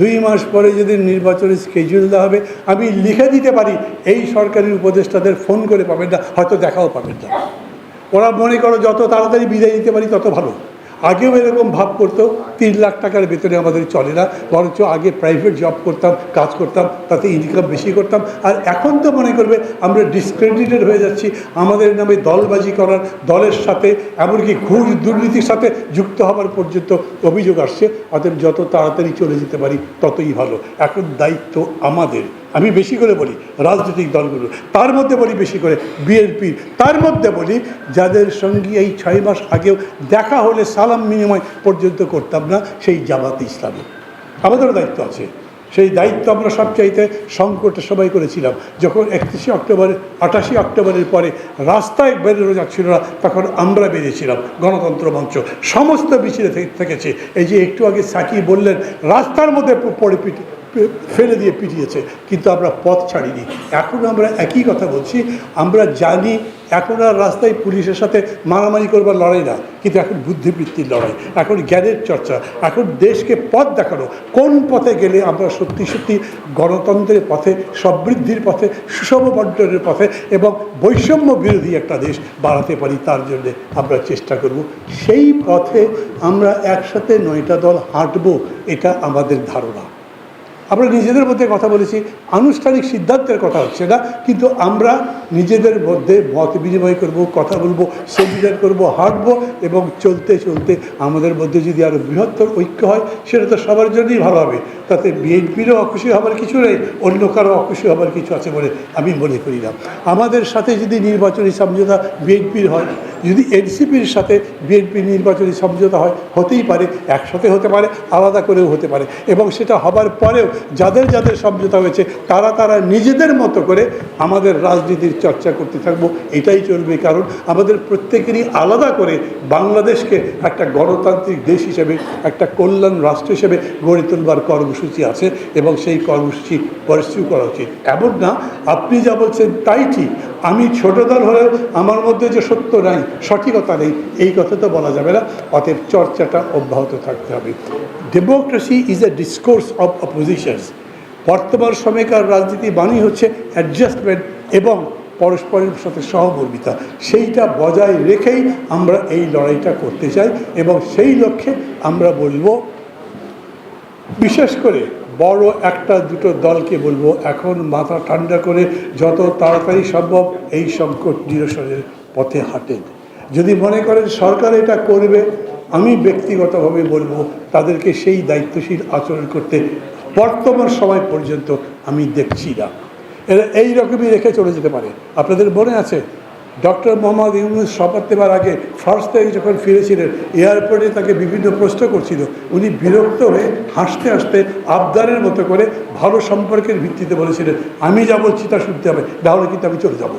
দুই মাস পরে যদি নির্বাচনের স্কেজুল দেওয়া হবে, আমি লিখে দিতে পারি, এই সরকারি উপদেষ্টাদের ফোন করে পাবেন না, হয়তো দেখাও পাবেন না। ওরা মনে করো যত তাড়াতাড়ি বিদায় দিতে পারি, তত ভালো। আগেও এরকম ভাব করতো, তিন লাখ টাকার ভেতরে আমাদের চলে না, বরঞ্চ আগে প্রাইভেট জব করতাম, কাজ করতাম, তাতে ইনকাম বেশি করতাম। আর এখন তো মনে করবে আমরা ডিসক্রেডিটেড হয়ে যাচ্ছি, আমাদের নামে দলবাজি করার, দলের সাথে, এমনকি ঘুষ দুর্নীতির সাথে যুক্ত হবার পর্যন্ত অভিযোগ আসছে। অতএব যত তাড়াতাড়ি চলে যেতে পারি, ততই ভালো। এখন দায়িত্ব আমাদের। আমি বেশি করে বলি রাজনৈতিক দলগুলো, তার মধ্যে বলি বেশি করে বিএনপি, তার মধ্যে বলি যাদের সঙ্গে এই ছয় মাস আগেও দেখা হলে সালাম বিনিময় পর্যন্ত করতাম না, সেই জামাত ইসলামী। আমাদেরও দায়িত্ব আছে। সেই দায়িত্ব আমরা সবচাইতে সংকটে সবাই করেছিলাম। যখন একত্রিশে অক্টোবরের আঠাশে অক্টোবরের পরে রাস্তায় বেরোনো যাচ্ছিল না, তখন আমরা বেরিয়েছিলাম গণতন্ত্র মঞ্চ। সমস্ত থেকে- থেকেছে। এই যে একটু আগে সাকি বললেন, রাস্তার মধ্যে প- পড়ে পিটি পে- ফেলে দিয়ে পিটিয়েছে, কিন্তু আমরা পথ ছাড়িনি। এখন আমরা একই কথা বলছি, আমরা জানি এখন আর রাস্তায় পুলিশের সাথে মারামারি করবার লড়াই না, কিন্তু এখন বুদ্ধিবৃত্তির লড়াই, এখন জ্ঞানের চর্চা, এখন দেশকে পথ দেখানো, কোন পথে গেলে আমরা সত্যি সত্যি গণতন্ত্রের পথে, সমৃদ্ধির পথে, সুষম বন্টনের পথে এবং বৈষম্য বিরোধী একটা দেশ বাড়াতে পারি, তার জন্য আমরা চেষ্টা করব। সেই পথে আমরা একসাথে নয়টা দল হাঁটবো, এটা আমাদের ধারণা। আমরা নিজেদের মধ্যে কথা বলেছি, আনুষ্ঠানিক সিদ্ধান্তের কথা হচ্ছে না, কিন্তু আমরা নিজেদের মধ্যে মত বিনিময় করব, কথা বলব, সেমিনার করব, হাঁটবো এবং চলতে চলতে আমাদের মধ্যে যদি আরও বৃহত্তর ঐক্য হয়, সেটা তো সবার জন্যই ভালো হবে। তাতে বিএনপিরও অখুশি হবার কিছু নেই, অন্য কারও অখুশি হবার কিছু আছে বলে আমি মনে করি না। আমাদের সাথে যদি নির্বাচনী সমঝোতা বিএনপির হয় যদি এনসিপির সাথে বিএনপি নির্বাচনী সমঝোতা হয়, হতেই পারে, একসাথে হতে পারে, আলাদা করেও হতে পারে। এবং সেটা হবার পরেও যাদের যাদের সমঝোতা হয়েছে, তারা তারা নিজেদের মতো করে আমাদের রাজনীতির চর্চা করতে থাকব, এটাই চলবে। কারণ আমাদের প্রত্যেকেরই আলাদা করে বাংলাদেশকে একটা গণতান্ত্রিক দেশ হিসেবে, একটা কল্যাণ রাষ্ট্র হিসেবে গড়ে তোলবার কর্মসূচি আছে এবং সেই কর্মসূচি পরিস্থিতি করা উচিত। এমন না, আপনি যা বলছেন তাই ঠিক। আমি ছোট দল হলেও আমার মধ্যে যে সত্য নাই সঠিকতা নেই, এই কথা তো বলা যাবে না। অতএব চর্চাটা অব্যাহত থাকতে হবে। Democracy is a discourse of oppositions বর্তমান সময়কার রাজনীতি বাণী হচ্ছে অ্যাডজাস্টমেন্ট এবং পরস্পরের সাথে সহমর্মিতা। সেইটা বজায় রেখেই আমরা এই লড়াইটা করতে চাই এবং সেই লক্ষ্যে আমরা বলব, বিশেষ করে বড় একটা দুটো দলকে বলব, এখন মাথা ঠান্ডা করে যত তাড়াতাড়ি সম্ভব এই সংকট নিরসনের পথে হাঁটেন। যদি মনে করেন সরকার এটা করবে, আমি ব্যক্তিগতভাবে বলব তাদেরকে সেই দায়িত্বশীল আচরণ করতে বর্তমান সময় পর্যন্ত আমি দেখছি না। এরা এই রকমই রেখে চলে যেতে পারে। আপনাদের মনে আছে? ডক্টর মোহাম্মদ ইউনুস শপথ নেবার আগে ফার্স্ট থেকে যখন ফিরেছিলেন এয়ারপোর্টে তাকে বিভিন্ন প্রশ্ন করছিল। উনি বিরক্ত হয়ে হাসতে হাসতে আবদারের মতো করে ভালো সম্পর্কের ভিত্তিতে বলেছিলেন, আমি যা বলছি তা শুনতে হবে তাহলে কিন্তু আমি চলে যাব।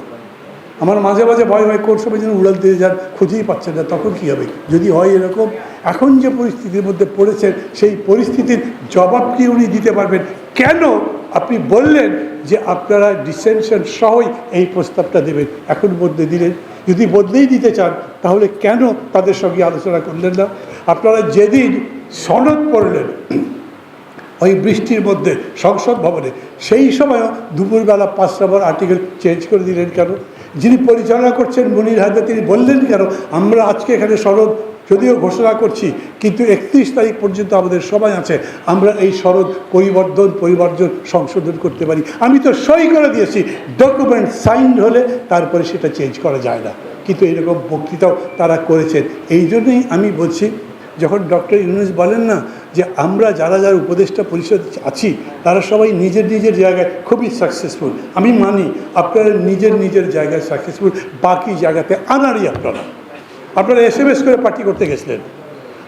আমার মাঝে মাঝে ভয় ভয় কোন সময় যেন উড়াল দিয়ে যান, খুঁজেই পাচ্ছেন না, তখন কী হবে? যদি হয় এরকম, এখন যে পরিস্থিতির মধ্যে পড়েছেন, সেই পরিস্থিতির জবাব কি উনি দিতে পারবেন? কেন আপনি বললেন যে আপনারা ডিসেনশন সহই এই প্রস্তাবটা দেবেন? এখন বদলে দিলেন। যদি বদলেই দিতে চান, তাহলে কেন তাদের সঙ্গে আলোচনা করলেন না? আপনারা যেদিন সনদ পড়লেন, ওই বৃষ্টির মধ্যে সংসদ ভবনে, সেই সময়ও দুপুরবেলা পাঁচ নম্বর আর্টিকেল চেঞ্জ করে দিলেন কেন? যিনি পরিচালনা করছেন মনির হায়দার, তিনি বললেন কেন, আমরা আজকে এখানে সনদ যদিও ঘোষণা করছি, কিন্তু একত্রিশ তারিখ পর্যন্ত আমাদের সময় আছে, আমরা এই সনদ পরিবর্তন পরিবর্তন সংশোধন করতে পারি। আমি তো সই করে দিয়েছি ডকুমেন্ট সাইন হলে তারপরে সেটা চেঞ্জ করা যায় না। কিন্তু এরকম বক্তৃতাও তারা করেছেন। এই জন্যই আমি বলছি, যখন ডক্টর ইউনুস বলেন না যে আমরা যারা যারা উপদেষ্টা পরিষদ আছি, তারা সবাই নিজের নিজের জায়গায় খুবই সাকসেসফুল আমি মানি, আপনারা নিজের নিজের জায়গায় সাকসেসফুল বাকি জায়গাতে আনারই আপনারা। আপনারা এস এম এস করে পার্টি করতে গেছিলেন।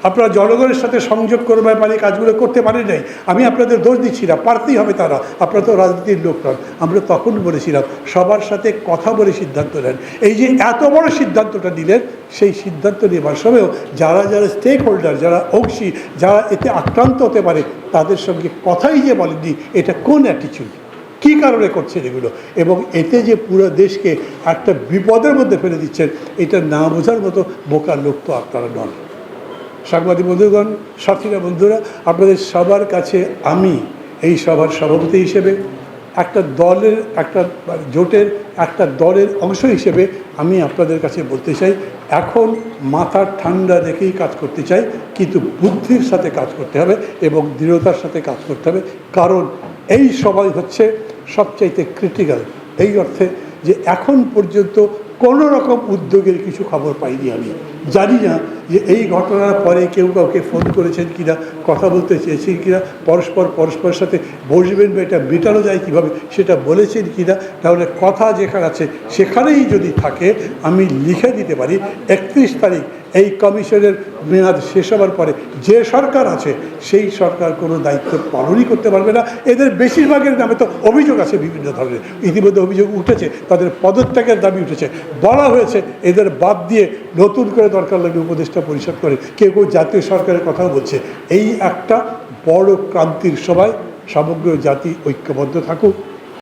আপনারা জনগণের সাথে সংযোগ করবার পারে কাজগুলো করতে পারেন নাই। আমি আপনাদের দোষ দিচ্ছি না, পারতেই হবে তারা। আপনারা তো রাজনীতির লোক নন। আমরা তখন বলেছিলাম, সবার সাথে কথা বলে সিদ্ধান্ত নেন। এই যে এত বড় সিদ্ধান্তটা নিলেন, সেই সিদ্ধান্ত নেবার সময়ও যারা যারা স্টেক হোল্ডার যারা অংশী, যারা এতে আক্রান্ত হতে পারে, তাদের সঙ্গে কথাই যে বলেননি, এটা কোন অ্যাটিচিউড কী কারণে করছেন এগুলো? এবং এতে যে পুরো দেশকে একটা বিপদের মধ্যে ফেলে দিচ্ছেন এটা না বোঝার মতো বোকার লোক তো আপনারা নন। সাংবাদিক বন্ধুগণ, সাথীরা, বন্ধুরা, আপনাদের সবার কাছে আমি এই সভার সভাপতি হিসেবে, একটা দলের, একটা জোটের, একটা দলের অংশ হিসেবে আমি আপনাদের কাছে বলতে চাই, এখন মাথা ঠান্ডা রেখেই কাজ করতে চাই, কিন্তু বুদ্ধির সাথে কাজ করতে হবে এবং দৃঢ়তার সাথে কাজ করতে হবে, কারণ এই সবাই হচ্ছে সবচাইতে ক্রিটিক্যাল এই অর্থে যে এখন পর্যন্ত কোনো রকম উদ্যোগের কিছু খবর পাইনি আমি। জানি না যে এই ঘটনার পরে কেউ কাউকে ফোন করেছেন কিনা, কথা বলতে চেয়েছেন কিনা, পরস্পর পরস্পরের সাথে বসবেন বা এটা মেটানো যায় কীভাবে সেটা বলেছেন কিনা, তাহলে কথা যেখানে আছে সেখানেই যদি থাকে, আমি লিখে দিতে পারি, একত্রিশ তারিখ এই কমিশনের মেয়াদ শেষ হওয়ার পরে যে সরকার আছে, সেই সরকার কোনো দায়িত্ব পালনই করতে পারবে না। এদের বেশিরভাগের নামে তো অভিযোগ আছে বিভিন্ন ধরনের। ইতিমধ্যে অভিযোগ উঠেছে, তাদের পদত্যাগের দাবি উঠেছে। বলা হয়েছে এদের বাদ দিয়ে নতুন করে দরকার লাগে উপদেষ্টা পরিষদ করে। কেউ কেউ জাতীয় সরকারের কথাও বলছে। এই একটা বড় ক্রান্তির সবাই সমগ্র জাতি ঐক্যবদ্ধ থাকুক।